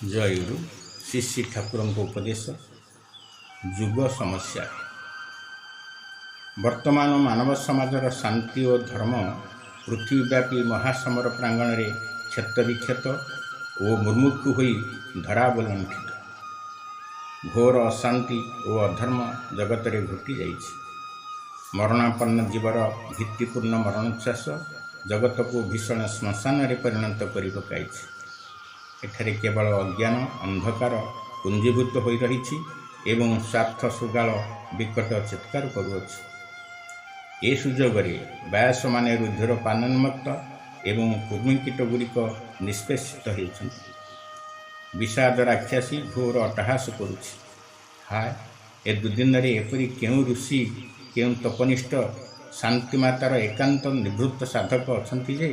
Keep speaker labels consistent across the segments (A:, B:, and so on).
A: ଜୟଗୁରୁ ଶ୍ରୀ ଶ୍ରୀ ଠାକୁରଙ୍କ ଉପଦେଶ ଯୁଗ ସମସ୍ୟା। ବର୍ତ୍ତମାନ ମାନବ ସମାଜର ଶାନ୍ତି ଓ ଧର୍ମ ପୃଥିବୀବ୍ୟାପୀ ମହାସମର ପ୍ରାଙ୍ଗଣରେ କ୍ଷତବିକ୍ଷତ ଓ ମୁର୍ମୁକ୍ଷୁ ହୋଇ ଧରାବଲମ୍ବିତ ଘୋର ଅଶାନ୍ତି ଓ ଅଧର୍ମ ଜଗତରେ ଘଟି ଯାଇଛି। ମରଣାପନ୍ନ ଜୀବର ଭିତ୍ତିପୂର୍ଣ୍ଣ ମରଣୋଚ୍ଛ୍ୱାସ ଜଗତକୁ ଭୀଷଣ ଶ୍ମଶାନରେ ପରିଣତ କରି ପକାଇଛି। ଏଠାରେ କେବଳ ଅଜ୍ଞାନ ଅନ୍ଧକାର ପୁଞ୍ଜୀଭୂତ ହୋଇ ରହିଛି ଏବଂ ସ୍ୱାର୍ଥ ସୁଗାଳ ବିକଟ ଚିତ୍କାର କରୁଅଛି। ଏ ସୁଯୋଗରେ ବାୟସମାନେ ରୁଦ୍ଧର ପାନନ୍ମକ୍ତ ଏବଂ କୃମିକୀଟଗୁଡ଼ିକ ନିଷ୍ପେଷିତ ହେଉଛନ୍ତି। ବିଷାଦ ରାକ୍ଷାସୀ ଘୋର ଅଟ୍ଟହାସ କରୁଛି। ହାୟ ଏ ଦୁଦିନରେ ଏପରି କେଉଁ ଋଷି କେଉଁ ତପନିଷ୍ଠ ଶାନ୍ତିମାତାର ଏକାନ୍ତ ନିବୃତ୍ତ ସାଧକ ଅଛନ୍ତି ଯେ?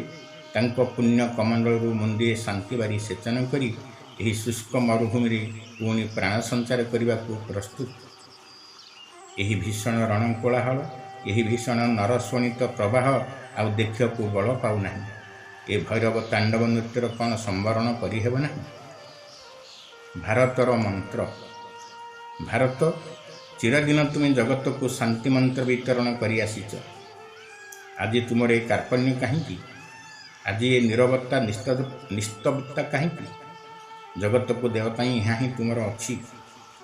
A: ତାଙ୍କ ପୁଣ୍ୟ କମଣ୍ଡଳରୁ ମୁଣ୍ଡିଏ ଶାନ୍ତି ବାରି ସେଚନ କରି ଏହି ଶୁଷ୍କ ମରୁଭୂମିରେ ପୁଣି ପ୍ରାଣ ସଞ୍ଚାର କରିବାକୁ ପ୍ରସ୍ତୁତ। ଏହି ଭୀଷଣ ରଣକୋଳାହଳ ଏହି ଭୀଷଣ ନରସ୍ୱଣିତ ପ୍ରବାହ ଆଉ ଦେଖିବାକୁ ବଳ ପାଉନାହିଁ। ଏ ଭୈରବ ତାଣ୍ଡବ ନୃତ୍ୟର କ'ଣ ସମ୍ବରଣ କରିହେବ ନାହିଁ? ଭାରତର ମନ୍ତ୍ର। ଭାରତ ଚିରଦିନ ତୁମେ ଜଗତକୁ ଶାନ୍ତି ମନ୍ତ୍ର ବିତରଣ କରି ଆସିଛ। ଆଜି ତୁମର ଏ କାର୍ପଣ୍ୟ କାହିଁକି? ଆଜି ଏ ନିରବତା ନିସ୍ତବ୍ଧତା କାହିଁକି? ଜଗତକୁ ଦେବା ପାଇଁ ଏହା ହିଁ ତୁମର ଅଛି।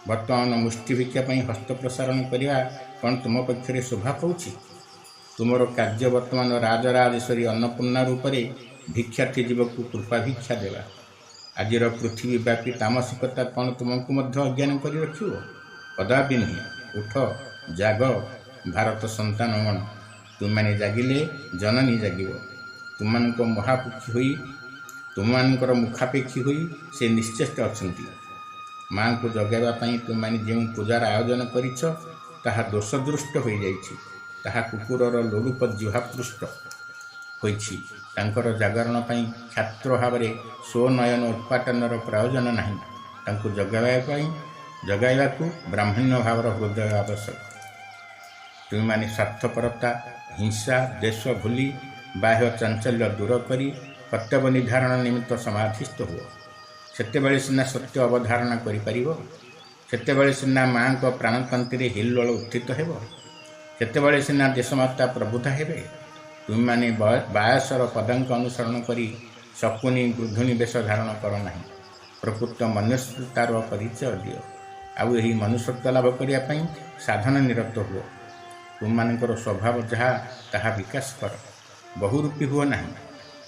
A: ବର୍ତ୍ତମାନ ମୁଷ୍ଟି ଭିକ୍ଷା ପାଇଁ ହସ୍ତ ପ୍ରସାରଣ କରିବା କ'ଣ ତୁମ ପକ୍ଷରେ ଶୋଭା ପାଉଛି? ତୁମର କାର୍ଯ୍ୟ ବର୍ତ୍ତମାନ ରାଜରାଜେଶ୍ୱରୀ ଅନ୍ନପୂର୍ଣ୍ଣା ରୂପରେ ଭିକ୍ଷାର୍ଥୀ ଜୀବକୁ କୃପା ଭିକ୍ଷା ଦେବା। ଆଜିର ପୃଥିବୀ ବ୍ୟାପୀ ତାମସିକତା କ'ଣ ତୁମକୁ ମଧ୍ୟ ଅଜ୍ଞାନ କରି ରଖିବ? କଦାପି ନୁହେଁ। ଉଠ ଜାଗ ଭାରତ ସନ୍ତାନଗଣ ତୁମମାନେ ଜାଗିଲେ ଜନନୀ ଜାଗିବ। ତୁମମାନଙ୍କ ମହାପକ୍ଷୀ ହୋଇ ତୁମମାନଙ୍କର ମୁଖାପେକ୍ଷୀ ହୋଇ ସେ ନିଶ୍ଚେଷ୍ଟ ଅଛନ୍ତି। ମାଆଙ୍କୁ ଜଗାଇବା ପାଇଁ ତୁମମାନେ ଯେଉଁ ପୂଜାର ଆୟୋଜନ କରିଛ ତାହା ଦୋଷଦୃଷ୍ଟ ହୋଇଯାଇଛି। ତାହା କୁକୁରର ଲୋଲୁପ ଜିହାପୃଷ୍ଟ ହୋଇଛି। ତାଙ୍କର ଜାଗରଣ ପାଇଁ କ୍ଷାତ୍ର ଭାବରେ ସ୍ୱନୟନ ଉତ୍ପାଟନର ପ୍ରୟୋଜନ ନାହିଁ। ତାଙ୍କୁ ଜଗାଇବା ପାଇଁ ଜଗାଇବାକୁ ବ୍ରାହ୍ମଣ୍ୟ ଭାବର ହୃଦୟ ଆବଶ୍ୟକ। ତୁମେମାନେ ସ୍ୱାର୍ଥପରତା ହିଂସା ଦେଶ ଭୁଲି ବାହ୍ୟ ଚାଞ୍ଚଲ୍ୟ ଦୂର କରି କର୍ତ୍ତବ୍ୟ ନିର୍ଦ୍ଧାରଣ ନିମିତ୍ତ ସମାଧିସ୍ଥ ହୁଅ। ସେତେବେଳେ ସିନା ସତ୍ୟ ଅବଧାରଣା କରିପାରିବ। ସେତେବେଳେ ସିନା ମାଆଙ୍କ ପ୍ରାଣତନ୍ତୀରେ ହିଲ୍ଲୋଳ ଉତ୍ଥିତ ହେବ। ସେତେବେଳେ ସିନା ଦେଶମାତା ପ୍ରବୁଦ୍ଧ ହେବେ। ତୁମେମାନେ ବାୟସର ପଦାଙ୍କ ଅନୁସରଣ କରି ଶକୁନି ଗୃଧୁଣୀ ବେଶ ଧାରଣ କର ନାହିଁ। ପ୍ରକୃତ ମନୁଷ୍ୟତାର ପରିଚୟ ଦିଅ। ଆଉ ଏହି ମନୁଷ୍ୟତ୍ୱ ଲାଭ କରିବା ପାଇଁ ସାଧନ ନିରତ ହୁଅ। ତୁମମାନଙ୍କର ସ୍ୱଭାବ ଯାହା ତାହା ବିକାଶ କର। ବହୁରୂପୀ ହୁଅ ନାହିଁ।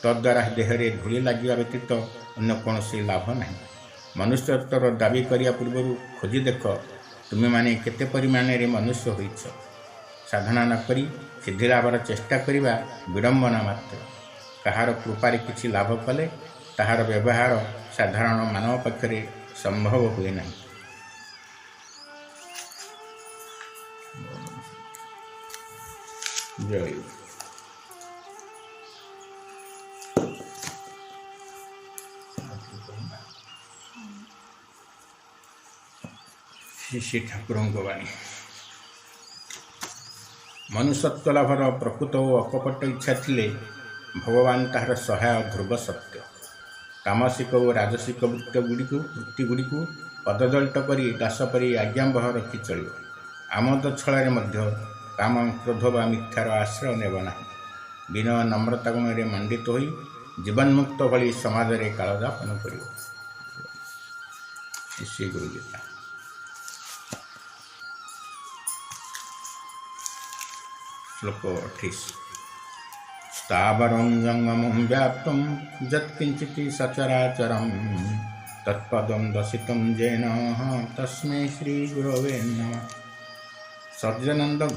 A: ତଦ୍ୱାରା ଦେହରେ ଧୂଳି ଲାଗିବା ବ୍ୟତୀତ ଅନ୍ୟ କୌଣସି ଲାଭ ନାହିଁ। ମନୁଷ୍ୟତ୍ୱର ଦାବି କରିବା ପୂର୍ବରୁ ଖୋଜି ଦେଖ ତୁମେମାନେ କେତେ ପରିମାଣରେ ମନୁଷ୍ୟ ହୋଇଛ। ସାଧନା ନ କରି ସିଦ୍ଧି ଲାଭର ଚେଷ୍ଟା କରିବା ବିଡ଼ମ୍ବନା ମାତ୍ର। କାହାର କୃପାରେ କିଛି ଲାଭ କଲେ ତାହାର ବ୍ୟବହାର ସାଧାରଣ ମାନବ ପକ୍ଷରେ ସମ୍ଭବ ହୁଏ ନାହିଁ। ଜୟ। ଶ୍ରୀ ଶ୍ରୀ ଠାକୁରଙ୍କ ବାଣୀ ମନୁଷ୍ୟତ୍ୱ ଲାଭର ପ୍ରକୃତ ଓ ଅକପଟ ଇଚ୍ଛା ଥିଲେ ଭଗବାନ ତାହାର ସହାୟ ଧ୍ରୁବ ସତ୍ୟ। ତାମସିକ ଓ ରାଜସିକ ବୃତ୍ତଗୁଡ଼ିକୁ ବୃତ୍ତିଗୁଡ଼ିକୁ ପଦଦଳିତ କରି ଦାସ ପରି ଆଜ୍ଞାବହ ରଖି ଚଳିବ। ଆମୋଦ ଛଳରେ ମଧ୍ୟ କାମ କ୍ରୋଧ ବା ମିଥ୍ୟାର ଆଶ୍ରୟ ନେବ ନାହିଁ। ବିନୟ ନମ୍ରତା ଗୁଣରେ ମଣ୍ଡିତ ହୋଇ ಜೀವನ್ಮುಕ್ತಗೊಳಿ भाई समाज में कालजापन कर श्लोक अठीस स्थावरं जङ्गमं व्याप्तुं यत्किञ्चित् सचराचरं तत्पदं दशितं जेन तस्मै श्रीगुरवे नमः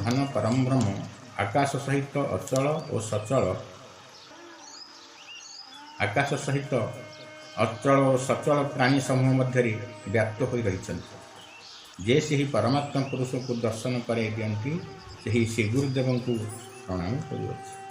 A: घन परम ब्रह्म आकाश सहित अचल और सचल ଆକାଶ ସହିତ ଅଚଳ ଓ ସଚଳ ପ୍ରାଣୀ ସମୂହ ମଧ୍ୟରେ ବ୍ୟାପ୍ତ ହୋଇ ରହିଛନ୍ତି। ଯେ ସେହି ପରମାତ୍ମା ପୁରୁଷକୁ ଦର୍ଶନ କରାଇ ଦିଅନ୍ତି ସେହି ଶ୍ରୀ ଗୁରୁଦେବଙ୍କୁ ପ୍ରଣାମ କରୁଅଛି।